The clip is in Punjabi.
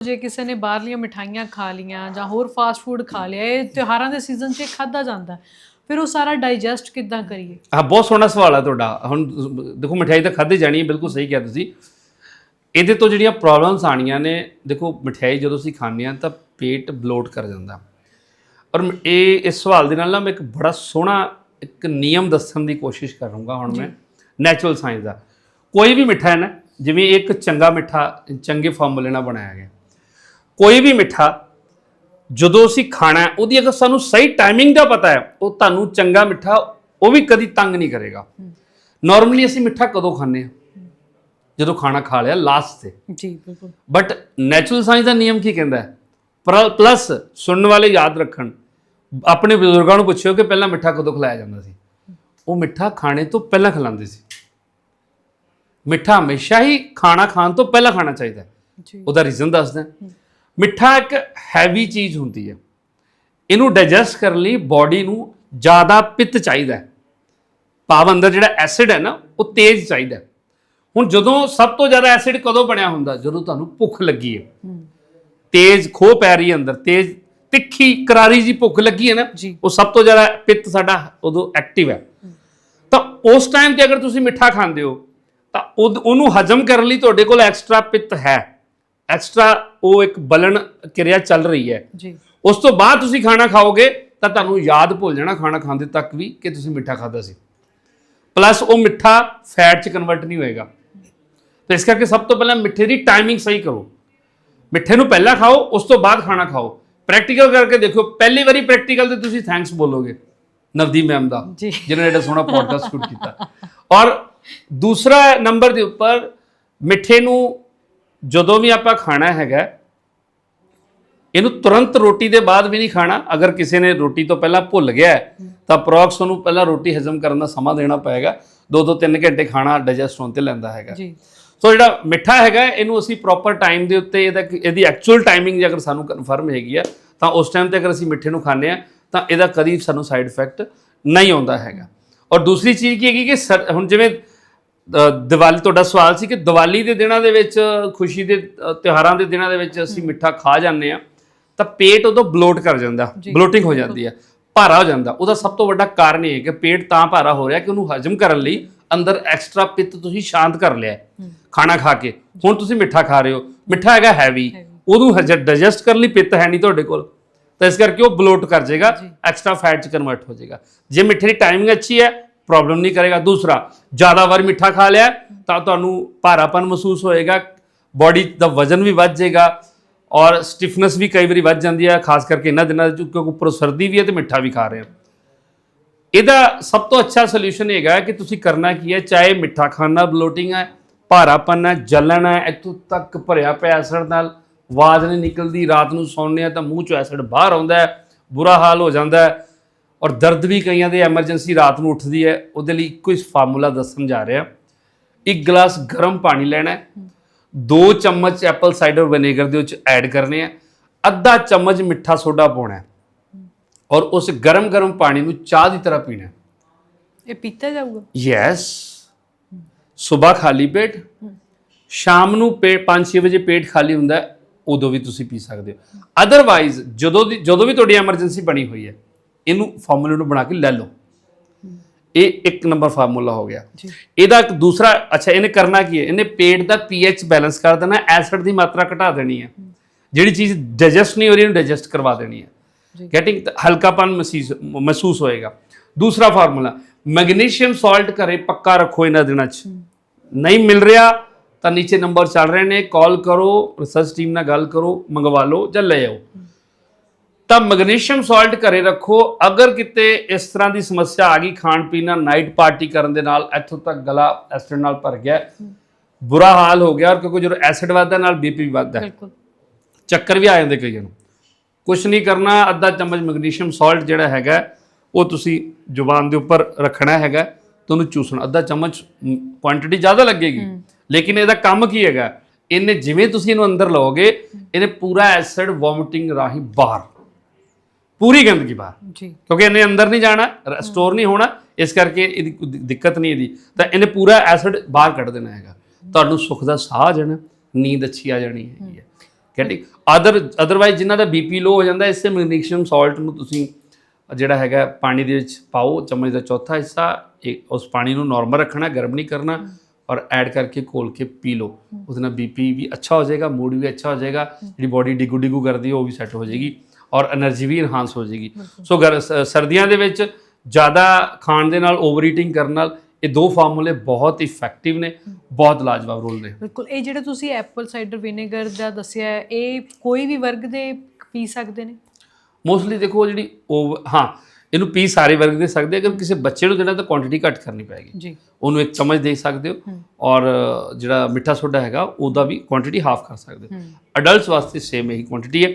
ਜੇ ਕਿਸੇ ਨੇ ਬਾਹਰਲੀਆਂ ਮਿਠਾਈਆਂ ਖਾ ਲੀਆਂ ਜਾਂ ਹੋਰ ਫਾਸਟ ਫੂਡ ਖਾ ਲਿਆ ਇਹ ਤਿਉਹਾਰਾਂ ਦੇ ਸੀਜ਼ਨ 'ਚ ਖਾਦਾ ਜਾਂਦਾ। ਫਿਰ ਉਹ ਸਾਰਾ ਡਾਈਜੈਸਟ ਕਿੱਦਾਂ ਕਰੀਏ? ਹਾਂ ਬਹੁਤ ਸੋਹਣਾ ਸਵਾਲ ਹੈ ਤੁਹਾਡਾ। ਹੁਣ ਦੇਖੋ ਮਠਿਆਈ ਤਾਂ ਖਾਧੀ ਜਾਣੀ ਹੈ ਬਿਲਕੁਲ ਸਹੀ ਕਿਹਾ ਤੁਸੀਂ। ਇਹਦੇ ਤੋਂ ਜਿਹੜੀਆਂ ਪ੍ਰੋਬਲਮਸ ਆਣੀਆਂ ਨੇ ਦੇਖੋ ਮਠਿਆਈ ਜਦੋਂ ਅਸੀਂ ਖਾਂਦੇ ਹਾਂ ਤਾਂ ਪੇਟ ਬਲੋਟ ਕਰ ਜਾਂਦਾ। ਔਰ ਇਹ ਇਸ ਸਵਾਲ ਦੇ ਨਾਲ ਨਾ ਮੈਂ ਇੱਕ ਬੜਾ ਸੋਹਣਾ ਇੱਕ ਨਿਯਮ ਦੱਸਣ ਦੀ ਕੋਸ਼ਿਸ਼ ਕਰੂੰਗਾ ਹੁਣ ਮੈਂ। ਨੈਚੁਰਲ ਸਾਇੰਸ ਦਾ। ਕੋਈ ਵੀ ਮਿੱਠਾ ਹੈ ਨਾ ਜਿਵੇਂ ਇੱਕ ਚੰਗਾ ਮਿੱਠਾ ਚੰਗੇ ਫਾਰਮੂਲੇ ਨਾਲ ਬਣਾਇਆ ਗਿਆ। ਕੋਈ ਵੀ ਮਿੱਠਾ ਜਦੋਂ ਅਸੀਂ ਖਾਣਾ ਹੈ ਉਹਦੀ ਅਗਰ ਸਾਨੂੰ ਸਹੀ ਟਾਈਮਿੰਗ ਦਾ ਪਤਾ ਹੈ ਉਹ ਤੁਹਾਨੂੰ ਚੰਗਾ ਮਿੱਠਾ ਉਹ ਵੀ ਕਦੀ ਤੰਗ ਨਹੀਂ ਕਰੇਗਾ। ਨਾਰਮਲੀ ਅਸੀਂ ਮਿੱਠਾ ਕਦੋਂ ਖਾਂਦੇ ਹਾਂ? ਜਦੋਂ ਖਾਣਾ ਖਾ ਲਿਆ ਲਾਸਟ ਤੇ। ਜੀ ਬਿਲਕੁਲ। ਬਟ ਨੈਚੁਰਲ ਸਾਇੰਸ ਦਾ ਨਿਯਮ ਕੀ ਕਹਿੰਦਾ ਹੈ? ਪਲੱਸ ਸੁਣਨ ਵਾਲੇ ਯਾਦ ਰੱਖਣ। ਆਪਣੇ ਬਜ਼ੁਰਗਾਂ ਨੂੰ ਪੁੱਛਿਓ ਕਿ ਪਹਿਲਾਂ ਮਿੱਠਾ ਕਦੋਂ ਖਿਲਾਇਆ ਜਾਂਦਾ ਸੀ? ਉਹ ਮਿੱਠਾ ਖਾਣੇ ਤੋਂ ਪਹਿਲਾਂ ਖਿਲਾਉਂਦੇ ਸੀ। ਮਿੱਠਾ ਹਮੇਸ਼ਾ ਹੀ ਖਾਣਾ ਖਾਣ ਤੋਂ ਪਹਿਲਾਂ ਖਾਣਾ ਚਾਹੀਦਾ ਹੈ। ਉਹਦਾ ਰੀਜ਼ਨ ਦੱਸਦਾ ਮਿੱਠਾ ਇੱਕ ਹੈਵੀ ਚੀਜ਼ ਹੁੰਦੀ ਹੈ। ਇਹਨੂੰ ਡਾਈਜੈਸਟ ਕਰਨ ਲਈ ਬਾਡੀ ਨੂੰ ਜ਼ਿਆਦਾ ਪਿੱਤ ਚਾਹੀਦਾ ਹੈ। ਭਾਵ ਅੰਦਰ ਜਿਹੜਾ ਐਸਿਡ ਹੈ ਨਾ ਉਹ ਤੇਜ਼ ਚਾਹੀਦਾ। ਹੁਣ ਜਦੋਂ ਸਭ ਤੋਂ ਜ਼ਿਆਦਾ ਐਸਿਡ ਕਦੋਂ ਬਣਿਆ ਹੁੰਦਾ? ਜਦੋਂ ਤੁਹਾਨੂੰ ਭੁੱਖ ਲੱਗੀ ਹੈ। ਤੇਜ਼ ਖੋ ਪੈ ਰਹੀ ਹੈ ਅੰਦਰ ਤੇਜ਼ ਤਿੱਖੀ ਕਰਾਰੀ ਜੀ ਭੁੱਖ ਲੱਗੀ ਹੈ ਨਾ। ਉਹ ਸਭ ਤੋਂ ਜ਼ਿਆਦਾ ਪਿੱਤ ਸਾਡਾ ਉਦੋਂ ਐਕਟਿਵ ਹੈ। ਤਾਂ ਉਸ ਟਾਈਮ ਤੇ ਅਗਰ ਤੁਸੀਂ ਮਿੱਠਾ ਖਾਂਦੇ ਹੋ ਤਾਂ ਉਹ- ਉਹਨੂੰ ਹਜਮ ਕਰਨ ਲਈ ਤੁਹਾਡੇ ਕੋਲ ਐਕਸਟਰਾ ਪਿੱਤ ਹੈ। ਐਕਸਟਰਾ ਉਹ ਇੱਕ ਬਲਨ ਕਿਰਿਆ ਚੱਲ ਰਹੀ ਹੈ। ਜੀ। ਉਸ ਤੋਂ ਬਾਅਦ ਤੁਸੀਂ ਖਾਣਾ ਖਾਓਗੇ ਤਾਂ ਤੁਹਾਨੂੰ ਯਾਦ ਭੁੱਲ ਜਾਣਾ ਖਾਣਾ ਖਾਂਦੇ ਤੱਕ ਵੀ ਕਿ ਤੁਸੀਂ ਮਿੱਠਾ ਖਾਦਾ ਸੀ। ਪਲੱਸ ਉਹ ਮਿੱਠਾ ਫੈਟ ਚ ਕਨਵਰਟ ਨਹੀਂ ਹੋਏਗਾ। ਤਾਂ ਇਸ ਕਰਕੇ ਸਭ ਤੋਂ ਪਹਿਲਾਂ ਮਿੱਠੇ ਦੀ ਟਾਈਮਿੰਗ ਸਹੀ ਕਰੋ। ਮਿੱਠੇ ਨੂੰ ਪਹਿਲਾਂ ਖਾਓ ਉਸ ਤੋਂ ਬਾਅਦ ਖਾਣਾ ਖਾਓ। ਪ੍ਰੈਕਟੀਕਲ ਕਰਕੇ ਦੇਖੋ ਪਹਿਲੀ ਵਾਰੀ ਪ੍ਰੈਕਟੀਕਲ ਤੇ ਤੁਸੀਂ ਥੈਂਕਸ ਬੋਲੋਗੇ ਨਵਦੀਪ ਮੈਮ ਦਾ। ਜਿਹਨੇ ਐਡਾ ਸੋਹਣਾ ਪੋਡਕਾਸਟ ਸ਼ੂਟ ਕੀਤਾ। ਔਰ ਦੂਸਰਾ ਨੰਬਰ ਦੇ ਉੱਪਰ ਮਿੱਠੇ ਨੂੰ ਜਦੋਂ ਵੀ ਆਪਾਂ ਖਾਣਾ ਹੈਗਾ ਇਹਨੂੰ ਤੁਰੰਤ ਰੋਟੀ ਦੇ ਬਾਅਦ ਵੀ ਨਹੀਂ ਖਾਣਾ। ਅਗਰ ਕਿਸੇ ਨੇ ਰੋਟੀ ਤੋਂ ਪਹਿਲਾਂ ਭੁੱਲ ਗਿਆ ਤਾਂ ਪ੍ਰੋਕਸ ਉਹਨੂੰ ਪਹਿਲਾਂ ਰੋਟੀ ਹਜਮ ਕਰਨ ਦਾ ਸਮਾਂ ਦੇਣਾ ਪਏਗਾ। 2-2 3 ਘੰਟੇ ਖਾਣਾ ਡਾਈਜੈਸਟ ਹੋਣ ਤੇ ਲੈਂਦਾ ਹੈਗਾ। ਜੀ। ਸੋ ਜਿਹੜਾ ਮਿੱਠਾ ਹੈਗਾ ਇਹਨੂੰ ਅਸੀਂ ਪ੍ਰੋਪਰ ਟਾਈਮ ਦੇ ਉੱਤੇ ਇਹਦਾ ਇਹਦੀ ਐਕਚੁਅਲ ਟਾਈਮਿੰਗ ਜੇ ਅਗਰ ਸਾਨੂੰ ਕਨਫਰਮ ਹੈਗੀ ਆ ਤਾਂ ਉਸ ਟਾਈਮ ਤੇ ਅਗਰ ਅਸੀਂ ਮਿੱਠੇ ਨੂੰ ਖਾਂਦੇ ਆ ਤਾਂ ਇਹਦਾ ਕਦੀ ਸਾਨੂੰ ਸਾਈਡ ਇਫੈਕਟ ਨਹੀਂ ਆਉਂਦਾ ਹੈਗਾ। ਔਰ ਦੂਸਰੀ ਚੀਜ਼ ਕੀ ਹੈਗੀ ਕਿ ਹੁਣ ਜਿਵੇਂ ਦੀਵਾਲੀ ਤੁਹਾਡਾ ਸਵਾਲ ਸੀ ਕਿ ਦੀਵਾਲੀ ਦੇ ਦਿਨਾਂ ਦੇ ਵਿੱਚ ਖੁਸ਼ੀ ਦੇ ਤਿਉਹਾਰਾਂ ਦੇ ਦਿਨਾਂ ਦੇ ਵਿੱਚ ਅਸੀਂ ਮਿੱਠਾ ਖਾ ਜਾਂਦੇ ਆ ਤਾਂ ਪੇਟ ਉਦੋਂ ਬਲੋਟ ਕਰ ਜਾਂਦਾ। ਬਲੋਟਿੰਗ ਹੋ ਜਾਂਦੀ ਹੈ ਭਾਰਾ ਹੋ ਜਾਂਦਾ। ਉਹਦਾ ਸਭ ਤੋਂ ਵੱਡਾ ਕਾਰਨ ਇਹ ਹੈ ਕਿ ਪੇਟ ਤਾਂ ਭਾਰਾ ਹੋ ਰਿਹਾ ਕਿ ਉਹਨੂੰ ਹਜਮ ਕਰਨ ਲਈ ਅੰਦਰ ਐਕਸਟਰਾ ਪਿੱਤ ਤੁਸੀਂ ਸ਼ਾਂਤ ਕਰ ਲਿਆ ਖਾਣਾ ਖਾ ਕੇ। ਹੁਣ ਤੁਸੀਂ ਮਿੱਠਾ ਖਾ ਰਹੇ ਹੋ। ਮਿੱਠਾ ਹੈਗਾ ਹੈਵੀ ਉਹਨੂੰ ਡਾਈਜੈਸਟ ਕਰਨ ਲਈ ਪਿੱਤ ਹੈ ਨਹੀਂ ਤੁਹਾਡੇ ਕੋਲ। ਤਾਂ ਇਸ ਕਰਕੇ ਉਹ ਬਲੋਟ ਕਰ ਜਾਏਗਾ ਐਕਸਟਰਾ ਫੈਟ ਚ ਕਨਵਰਟ ਹੋ ਜਾਏਗਾ। ਜੇ ਮਿੱਠੇ ਦੀ ਟਾਈਮਿੰਗ ਅੱਛੀ ਹੈ ਪ੍ਰੋਬਲਮ ਨਹੀਂ ਕਰੇਗਾ। ਦੂਸਰਾ, ਜ਼ਿਆਦਾ ਵਾਰ ਮਿੱਠਾ ਖਾ ਲਿਆ, ਤਾਂ ਤੁਹਾਨੂੰ ਭਾਰਾਪਨ ਮਹਿਸੂਸ ਹੋਏਗਾ ਬਾਡੀ ਦਾ ਵਜ਼ਨ ਵੀ ਵੱਧ ਜਾਏਗਾ ਔਰ ਸਟਿਫਨੈਸ ਵੀ ਕਈ ਵਾਰੀ ਵੱਧ ਜਾਂਦੀ ਹੈ, ਖਾਸ ਕਰਕੇ ਇਹਨਾਂ ਦਿਨਾਂ ਦੇ ਕਿਉਂਕਿ ਉੱਪਰੋਂ ਸਰਦੀ ਵੀ ਹੈ ਤੇ ਮਿੱਠਾ ਵੀ ਖਾ ਰਹੇ ਹਾਂ। ਇਹਦਾ ਸਭ ਤੋਂ ਅੱਛਾ ਸੋਲੂਸ਼ਨ ਹੈਗਾ ਕਿ ਤੁਸੀਂ ਕਰਨਾ ਕੀ ਹੈ, ਚਾਹੇ ਮਿੱਠਾ ਖਾਣਾ ਬਲੋਟਿੰਗ ਹੈ, ਭਾਰਾਪਨ ਹੈ ਜਲਨ ਹੈ, ਇੱਥੋਂ ਤੱਕ ਭਰਿਆ ਪਿਆ ਐਸਿਡ ਨਾਲ ਆਵਾਜ਼ ਨਹੀਂ ਨਿਕਲਦੀ, ਰਾਤ ਨੂੰ ਸੌਂਦੇ ਆ ਤਾਂ ਮੂੰਹ ਚੋਂ ਐਸਿਡ ਬਾਹਰ ਆਉਂਦਾ ਬੁਰਾ ਹਾਲ ਹੋ ਜਾਂਦਾ ਹੈ। ਔਰ ਦਰਦ ਵੀ ਕਈਆਂ ਦੇ ਐਮਰਜੈਂਸੀ ਰਾਤ ਨੂੰ ਉੱਠਦੀ ਹੈ ਉਹਦੇ ਲਈ ਇੱਕੋ ਹੀ ਫਾਰਮੂਲਾ ਦੱਸਣ ਜਾ ਰਿਹਾ। ਇੱਕ ਗਲਾਸ ਗਰਮ ਪਾਣੀ ਲੈਣਾ ਹੈ ਦੋ ਚਮਚ ਐਪਲ ਸਾਈਡਰ ਵਿਨੇਗਰ ਦੇ ਵਿੱਚ ਐਡ ਕਰਨੇ ਆ ਅੱਧਾ ਚਮਚ ਮਿੱਠਾ ਸੋਡਾ ਪਾਉਣਾ ਹੈ ਔਰ ਉਸ ਗਰਮ ਗਰਮ ਪਾਣੀ ਨੂੰ ਚਾਹ ਦੀ ਤਰ੍ਹਾਂ ਪੀਣਾ ਹੈ। ਇਹ ਪੀਤਾ ਜਾਊਗਾ? ਯੈਸ ਸਵੇਰ ਖਾਲੀ ਪੇਟ ਸ਼ਾਮ ਨੂੰ ਪੇਟ 5-6 ਵਜੇ ਪੇਟ ਖਾਲੀ ਹੁੰਦਾ ਉਦੋਂ ਵੀ ਤੁਸੀਂ ਪੀ ਸਕਦੇ ਹੋ। ਅਦਰਵਾਈਜ਼ ਜਦੋਂ ਦੀ ਜਦੋਂ ਵੀ ਤੁਹਾਡੀ ਐਮਰਜੈਂਸੀ ਬਣੀ ਹੋਈ ਹੈ ਇਹਨੂੰ ਫਾਰਮੂਲੇ ਨੂੰ ਬਣਾ ਕੇ ਲੈ ਲਓ। ਇਹ ਇੱਕ ਨੰਬਰ ਫਾਰਮੂਲਾ ਹੋ ਗਿਆ। ਇਹਦਾ ਇੱਕ ਦੂਸਰਾ ਅੱਛਾ ਇਹਨੇ ਕਰਨਾ ਕੀ ਹੈ? ਇਹਨੇ ਪੇਟ ਦਾ ਪੀਐਚ ਬੈਲੈਂਸ ਕਰ ਦੇਣਾ ਐਸਿਡ ਦੀ ਮਾਤਰਾ ਘਟਾ ਦੇਣੀ ਹੈ। ਜਿਹੜੀ ਚੀਜ਼ ਡਾਈਜੈਸਟ ਨਹੀਂ ਹੋ ਰਹੀ ਉਹਨੂੰ ਡਾਈਜੈਸਟ ਕਰਵਾ ਦੇਣੀ ਹੈ। ਗੈਟਿੰਗ ਹਲਕਾਪਨ ਮਹਿਸੂਸ ਮਹਿਸੂਸ ਹੋਏਗਾ। ਦੂਸਰਾ ਫਾਰਮੂਲਾ ਮੈਗਨੀਸ਼ੀਅਮ ਸਾਲਟ ਘਰੇ ਪੱਕਾ ਰੱਖੋ ਇਹਨਾਂ ਦਿਨਾਂ 'ਚ। ਨਹੀਂ ਮਿਲ ਰਿਹਾ ਤਾਂ ਨੀਚੇ ਨੰਬਰ ਚੱਲ ਰਹੇ ਨੇ ਕਾਲ ਕਰੋ ਰਿਸਰਚ ਟੀਮ ਨਾਲ ਗੱਲ ਕਰੋ ਮੰਗਵਾ ਲਓ ਜਾਂ ਲੈ ਆਓ। ਤਾਂ ਮੈਗਨੀਸ਼ੀਅਮ ਸਾਲਟ ਘਰੇ ਰੱਖੋ। ਅਗਰ ਕਿਤੇ ਇਸ ਤਰ੍ਹਾਂ ਦੀ ਸਮੱਸਿਆ ਆ ਗਈ ਖਾਣ ਪੀਣ ਨਾਲ ਨਾਈਟ ਪਾਰਟੀ ਕਰਨ ਦੇ ਨਾਲ ਇੱਥੋਂ ਤੱਕ ਗਲਾ ਐਸਿਡ ਨਾਲ ਭਰ ਗਿਆ। ਬੁਰਾ ਹਾਲ ਹੋ ਗਿਆ ਔਰ ਕਿਉਂਕਿ ਜਦੋਂ ਐਸਿਡ ਵੱਧਦਾ ਨਾਲ ਬੀਪੀ ਵੀ ਵੱਧਦਾ ਹੈ। ਬਿਲਕੁਲ। ਚੱਕਰ ਵੀ ਆ ਜਾਂਦੇ ਕਈਆਂ ਨੂੰ। ਕੁਝ ਨਹੀਂ ਕਰਨਾ ਅੱਧਾ ਚਮਚ ਮੈਗਨੀਸ਼ੀਅਮ ਸਾਲਟ ਜਿਹੜਾ ਹੈਗਾ ਉਹ ਤੁਸੀਂ ਜ਼ੁਬਾਨ ਦੇ ਉੱਪਰ ਰੱਖਣਾ ਹੈਗਾ। ਤੇ ਉਹਨੂੰ ਚੂਸਣਾ ਅੱਧਾ ਚਮਚ ਕੁਆਂਟੀਟੀ ਜ਼ਿਆਦਾ ਲੱਗੇਗੀ। ਲੇਕਿਨ ਇਹਦਾ ਕੰਮ ਕੀ ਹੈਗਾ? ਇਹਨੇ ਜਿਵੇਂ ਤੁਸੀਂ ਇਹਨੂੰ ਅੰਦਰ ਲਓਗੇ ਇਹਨੇ ਪੂਰਾ ਐਸਿਡ ਵੋਮਿਟਿੰਗ ਰਾਹੀਂ ਬਾਹਰ। ਪੂਰੀ ਗੰਦਗੀ ਬਾਹਰ। ਜੀ। ਕਿਉਂਕਿ ਇਹਨੇ ਅੰਦਰ ਨਹੀਂ ਜਾਣਾ ਸਟੋਰ ਨਹੀਂ ਹੋਣਾ ਇਸ ਕਰਕੇ ਇਹਦੀ ਕੋਈ ਦਿ- ਦਿੱਕਤ ਨਹੀਂ ਇਹਦੀ। ਤਾਂ ਇਹਨੇ ਪੂਰਾ ਐਸਿਡ ਬਾਹਰ ਕੱਢ ਦੇਣਾ ਹੈਗਾ। ਤੁਹਾਨੂੰ ਸੁੱਖ ਦਾ ਸਾਹ ਆ ਜਾਣਾ ਨੀਂਦ ਅੱਛੀ ਆ ਜਾਣੀ ਹੈਗੀ ਹੈ। ਗੈਟਿੰਗ ਅਦਰ ਅਦਰਵਾਈਜ਼ ਜਿਨ੍ਹਾਂ ਦਾ ਬੀਪੀ ਲੋ ਹੋ ਜਾਂਦਾ ਇਸੇ ਮੈਗਨੀਸ਼ੀਅਮ ਸਾਲਟ ਨੂੰ ਤੁਸੀਂ ਜਿਹੜਾ ਹੈਗਾ ਪਾਣੀ ਦੇ ਵਿੱਚ ਪਾਓ ਚਮਚ ਦਾ ਚੌਥਾ ਹਿੱਸਾ ਇਹ ਉਸ ਪਾਣੀ ਨੂੰ ਨਾਰਮਲ ਰੱਖਣਾ ਗਰਮ ਨਹੀਂ ਕਰਨਾ ਔਰ ਐਡ ਕਰਕੇ ਘੋਲ ਕੇ ਪੀ ਲਓ। ਉਹਦੇ ਨਾਲ ਬੀਪੀ ਵੀ ਅੱਛਾ ਹੋ ਜਾਏਗਾ ਮੂਡ ਵੀ ਅੱਛਾ ਹੋ ਜਾਏਗਾ ਜਿਹੜੀ ਬਾਡੀ ਡਿਗੂ ਡਿਗੂ ਕਰਦੀ ਹੈ ਉਹ ਵੀ ਸੈੱਟ ਹੋ ਜਾਏਗੀ। ਔਰ એનર્ਜੀ ਵੀ ਇਨਹਾਂਸ ਹੋ ਜਾਏਗੀ। ਸੋ ਸਰਦੀਆਂ ਦੇ ਵਿੱਚ ਜ਼ਿਆਦਾ ਖਾਣ ਦੇ ਨਾਲ ਓਵਰ ਈਟਿੰਗ ਕਰਨ ਨਾਲ ਇਹ ਦੋ ਫਾਰਮੂਲੇ ਬਹੁਤ ਇਫੈਕਟਿਵ ਨੇ ਬਹੁਤ ਲਾਜਵਾਬ ਰੋਲ ਨੇ। ਬਿਲਕੁਲ ਇਹ ਜਿਹੜਾ ਤੁਸੀਂ ਐਪਲ ਸਾਈਡਰ ਵਿਨੇਗਰ ਦਾ ਦੱਸਿਆ ਇਹ ਕੋਈ ਵੀ ਵਰਗ ਦੇ ਪੀ ਸਕਦੇ ਨੇ? ਮੋਸਟਲੀ ਦੇਖੋ ਜਿਹੜੀ ਹਾਂ ਇਹਨੂੰ ਪੀ ਸਾਰੇ ਵਰਗ ਦੇ ਸਕਦੇ ਅਗਰ ਕਿਸੇ ਬੱਚੇ ਨੂੰ ਦੇਣਾ ਤਾਂ ਕੁਆਂਟੀਟੀ ਘੱਟ ਕਰਨੀ ਪੈਗੀ ਜੀ। ਉਹਨੂੰ ਇੱਕ ਚਮਚ ਦੇ ਸਕਦੇ ਹੋ ਔਰ ਜਿਹੜਾ ਮਿੱਠਾ ਸੋਡਾ ਹੈਗਾ ਉਹਦਾ ਵੀ ਕੁਆਂਟੀਟੀ ਹਾਫ ਕਰ ਸਕਦੇ ਹੋ। ਅਡਲਟਸ ਵਾਸਤੇ ਸੇਮ ਇਹੀ ਕੁਆਂਟੀਟੀ ਹੈ।